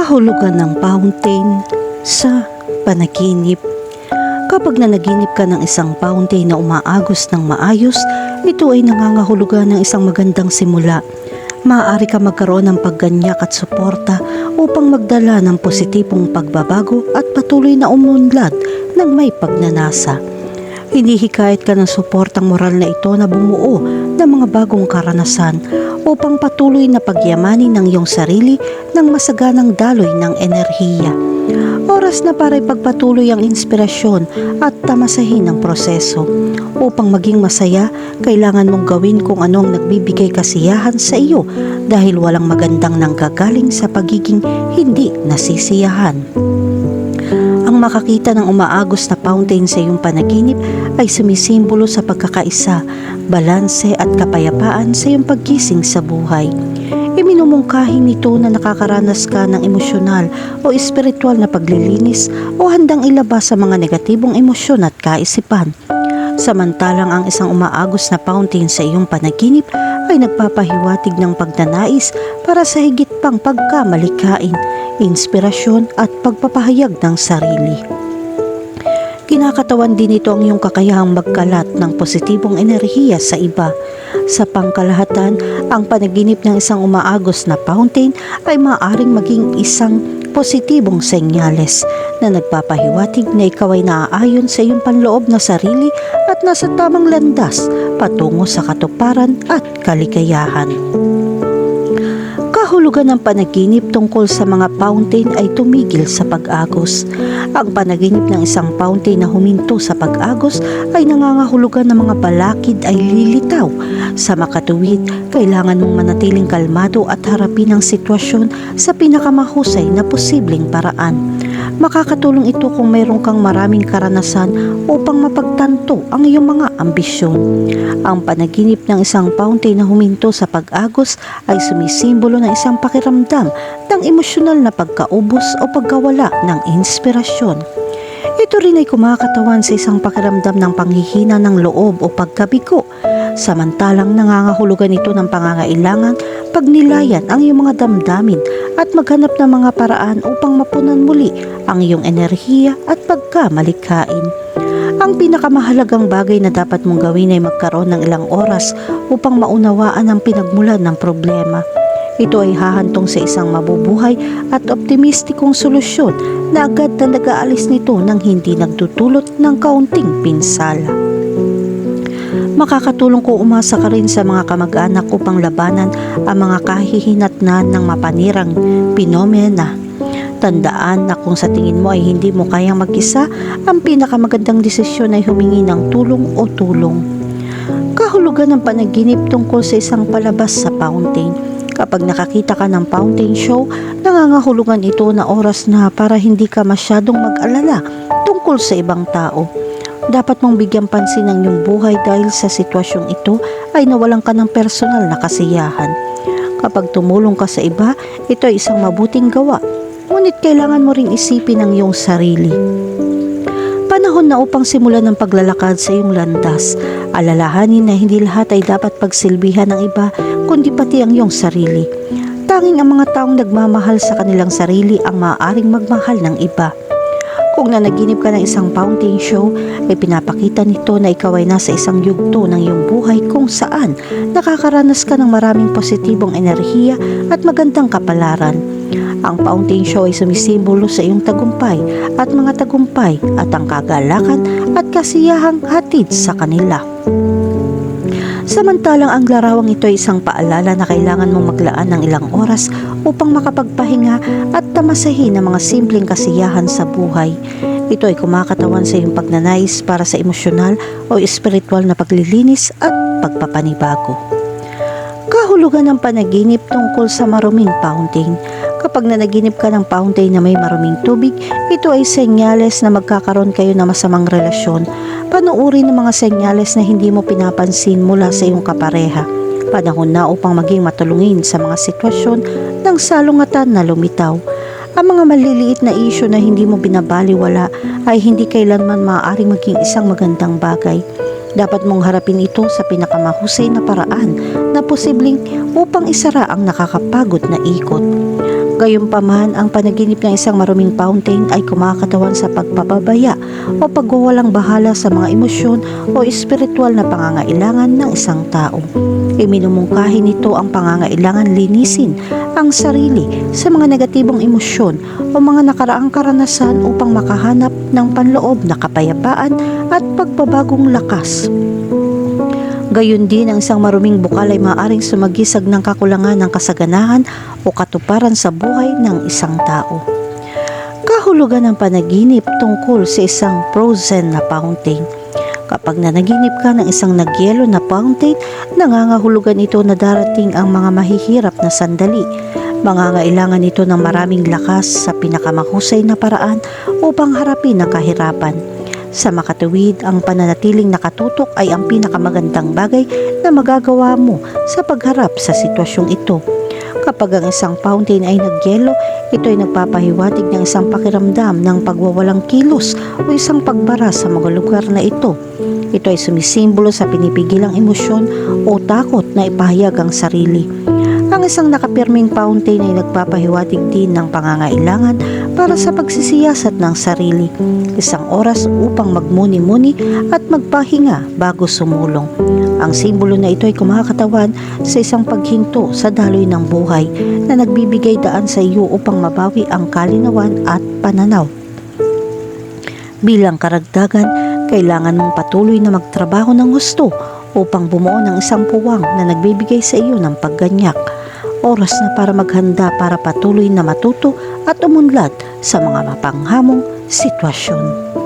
kahulugan ng fountain sa panaginip. Kapag nanaginip ka ng isang fountain na umaagos ng maayos, ito ay nangangahulugan ng isang magandang simula. Maaari ka magkaroon ng pagganyak at suporta upang magdala ng positibong pagbabago at patuloy na umunlad ng may pagnanasa. Hinihikayat ka ng suportang moral na ito na bumuo ng mga bagong karanasan upang patuloy na pagyamanin ng iyong sarili ng masaganang daloy ng enerhiya. Oras na para ipagpatuloy ang inspirasyon at tamasahin ang proseso. Upang maging masaya, kailangan mong gawin kung anong nagbibigay kasiyahan sa iyo dahil walang magandang nanggagaling sa pagiging hindi nasisiyahan. Makakita ng umaagos na fountain sa iyong panaginip ay sumisimbolo sa pagkakaisa, balanse at kapayapaan sa iyong paggising sa buhay. Iminumungkahi nito na nakakaranas ka ng emosyonal o espiritual na paglilinis o handang ilabas sa mga negatibong emosyon at kaisipan. Samantalang ang isang umaagos na fountain sa iyong panaginip ay nagpapahiwatig ng pagnanais para sa higit pang pagkamalikain, inspirasyon at pagpapahayag ng sarili. Kinakatawan din ito ang iyong kakayahang magkalat ng positibong enerhiya sa iba. Sa pangkalahatan, ang panaginip ng isang umaagos na fountain ay maaaring maging isang positibong senyales na nagpapahiwatig na ikaw ay naaayon sa iyong panloob na sarili at nasa tamang landas patungo sa katuparan at kaligayahan. Kahulugan ng panaginip tungkol sa mga fountain ay tumigil sa pag-agos. Ang panaginip ng isang fountain na huminto sa pag-agos ay nangangahulugan ng mga balakid ay lilitaw. Sa makatuwid, kailangan mong manatiling kalmado at harapin ang sitwasyon sa pinakamahusay na posibleng paraan. Makakatulong ito kung mayroon kang maraming karanasan upang mapagtanto ang iyong mga ambisyon. Ang panaginip ng isang fountain na huminto sa pag-agos ay sumisimbolo ng isang pakiramdam ng emosyonal na pagkaubos o pagkawala ng inspirasyon. Ito rin ay kumakatawan sa isang pakiramdam ng panghihina ng loob o pagkabigo. Samantalang nangangahulugan ito ng pangangailangan pagnilayan ang iyong mga damdamin at maghanap ng mga paraan upang mapunan muli ang iyong enerhiya at pagkamalikain. Ang pinakamahalagang bagay na dapat mong gawin ay magkaroon ng ilang oras upang maunawaan ang pinagmulan ng problema. Ito ay hahantong sa isang mabubuhay at optimistikong solusyon na agad na nag-aalis nito nang hindi nagdudulot ng kaunting pinsala. Makakatulong kung umasa ka rin sa mga kamag-anak upang labanan ang mga kahihinatnan ng mapanirang pinomena. Tandaan na kung sa tingin mo ay hindi mo kayang mag-isa, ang pinakamagandang desisyon ay humingi ng tulong o tulong. Kahulugan ng panaginip tungkol sa isang palabas sa fountain. Kapag nakakita ka ng fountain show, nangangahulugan ito na oras na para hindi ka masyadong mag-alala tungkol sa ibang tao. Dapat mong bigyan pansin ang iyong buhay dahil sa sitwasyong ito ay nawalan ka ng personal na kasiyahan. Kapag tumulong ka sa iba, ito ay isang mabuting gawa. Ngunit kailangan mo ring isipin ang iyong sarili. Panahon na upang simulan ang paglalakad sa iyong landas. Alalahanin na hindi lahat ay dapat pagsilbihan ng iba, kundi pati ang iyong sarili. Tanging ang mga taong nagmamahal sa kanilang sarili ang maaaring magmahal ng iba. Kung nanaginip ka ng isang fountain show, ay pinapakita nito na ikaw ay nasa isang yugto ng iyong buhay kung saan nakakaranas ka ng maraming positibong enerhiya at magandang kapalaran. Ang fountain show ay sumisimbolo sa iyong tagumpay at mga tagumpay at ang kagalakan at kasiyahang hatid sa kanila. Samantalang ang larawang ito ay isang paalala na kailangan mong maglaan ng ilang oras upang makapagpahinga at tamasahin ang mga simpleng kasiyahan sa buhay. Ito ay kumakatawan sa iyong pagnanais para sa emosyonal o espiritual na paglilinis at pagpapanibago. Kahulugan ng panaginip tungkol sa maruming fountain. Kapag nanaginip ka ng fountain na may maruming tubig, ito ay senyales na magkakaroon kayo ng masamang relasyon. Panuuri ng mga senyales na hindi mo pinapansin mula sa iyong kapareha. Panahon na upang maging matulungin sa mga sitwasyon ng salungatan na lumitaw. Ang mga maliliit na isyo na hindi mo binabaliwala ay hindi kailanman maaaring maging isang magandang bagay. Dapat mong harapin ito sa pinakamahusay na paraan na posibleng upang isara ang nakakapagod na ikot. Gayunpaman, ang panaginip ng isang maruming fountain ay kumakatawan sa pagpapabaya o pagwawalang bahala sa mga emosyon o espiritual na pangangailangan ng isang tao. Iminumungkahi nito ang pangangailangan linisin ang sarili sa mga negatibong emosyon o mga nakaraang karanasan upang makahanap ng panloob na kapayapaan at pagbabagong lakas. Gayon din ang isang maruming bukal ay maaaring sumagisag ng kakulangan ng kasaganahan o katuparan sa buhay ng isang tao. Kahulugan ng panaginip tungkol sa isang frozen na fountain. Kapag nanaginip ka ng isang nagyelo na fountain, nangangahulugan ito na darating ang mga mahihirap na sandali. Mangangailangan ito ng maraming lakas sa pinakamahusay na paraan upang harapin ang kahirapan. Sa makatuwid, ang pananatiling nakatutok ay ang pinakamagandang bagay na magagawa mo sa pagharap sa sitwasyong ito. Kapag ang isang fountain ay nagyelo, ito ay nagpapahiwatig ng isang pakiramdam ng pagwawalang kilos o isang pagbara sa mga lugar na ito. Ito ay sumisimbolo sa pinipigilang emosyon o takot na ipahayag ang sarili. Ang isang nakapirming fountain ay nagpapahiwatig din ng pangangailangan para sa pagsisiyasat ng sarili. Isang oras upang magmuni-muni at magpahinga bago sumulong. Ang simbolo na ito ay kumakatawan sa isang paghinto sa daloy ng buhay na nagbibigay daan sa iyo upang mabawi ang kalinawan at pananaw. Bilang karagdagan, kailangan mong patuloy na magtrabaho ng gusto upang bumuo ng isang puwang na nagbibigay sa iyo ng pagganyak. Oras na para maghanda para patuloy na matuto at umunlad sa mga mapanghamong sitwasyon.